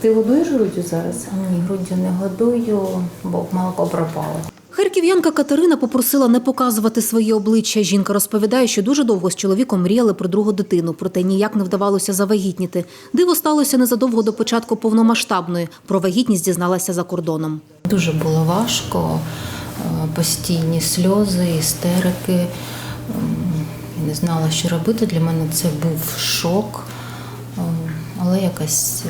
Ти годуєш груддю зараз? Ні, груддю не годую, бо молоко пропало. Харків'янка Катерина попросила не показувати своє обличчя. Жінка розповідає, що дуже довго з чоловіком мріяли про другу дитину, проте ніяк не вдавалося завагітніти. Диво сталося незадовго до початку повномасштабної. Про вагітність дізналася за кордоном. Дуже було важко, е, постійні сльози, істерики. Не знала, що робити. Для мене це був шок, але якось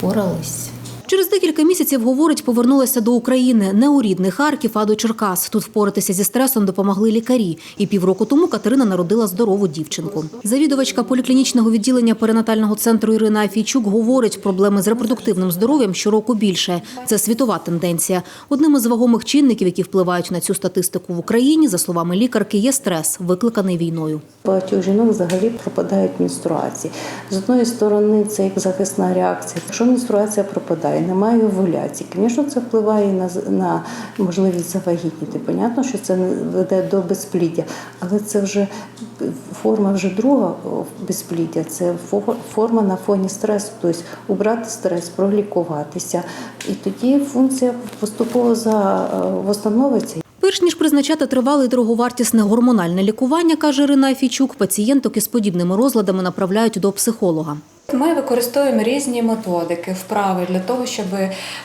впоралась. Через декілька місяців, говорить, повернулася до України не у рідний Харків, а до Черкас. Тут впоратися зі стресом допомогли лікарі. І півроку тому Катерина народила здорову дівчинку. Завідувачка поліклінічного відділення перинатального центру Ірина Афійчук говорить, проблеми з репродуктивним здоров'ям щороку більше. Це світова тенденція. Одним із вагомих чинників, які впливають на цю статистику в Україні, за словами лікарки, є стрес, викликаний війною. Багатьох жінок взагалі пропадають менструації. З одної сторони, це як захисна реакція. Якщо менструація пропадає, немає овуляції, звісно, це впливає на, на можливість завагітніти. Понятно, що це веде до безпліддя, але це вже форма вже друга безпліддя. Це фо- форма на фоні стресу, тобто убрати стрес, пролікуватися. І тоді функція поступово за, е, восстановиться. Перш ніж призначати тривале і дороговартісне гормональне лікування, каже Ірина Афійчук, пацієнток із подібними розладами направляють до психолога. Ми використовуємо різні методики, вправи для того, щоб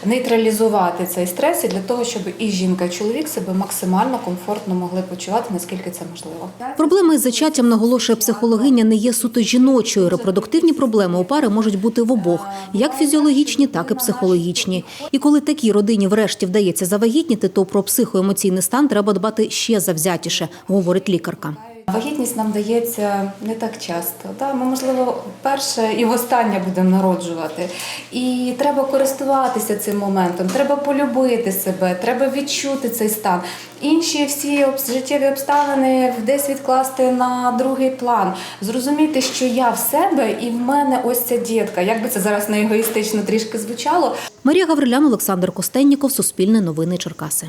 нейтралізувати цей стрес і для того, щоб і жінка, і чоловік себе максимально комфортно могли почувати, наскільки це можливо. Проблеми із зачаттям, наголошує психологиня, не є суто жіночою. Репродуктивні проблеми у пари можуть бути в обох, як фізіологічні, так і психологічні. І коли такій родині врешті вдається завагітніти, то про психоемоційний стан треба дбати ще завзятіше, говорить лікарка. Вагітність нам дається не так часто. Ми, можливо, перше і востаннє будемо народжувати. І треба користуватися цим моментом, треба полюбити себе, треба відчути цей стан. Інші всі життєві обставини десь відкласти на другий план. Зрозуміти, що я в себе і в мене ось ця дітка. Як би це зараз не егоїстично трішки звучало, Марія Гаврилян, Олександр Костенніков, Суспільне новини Черкаси.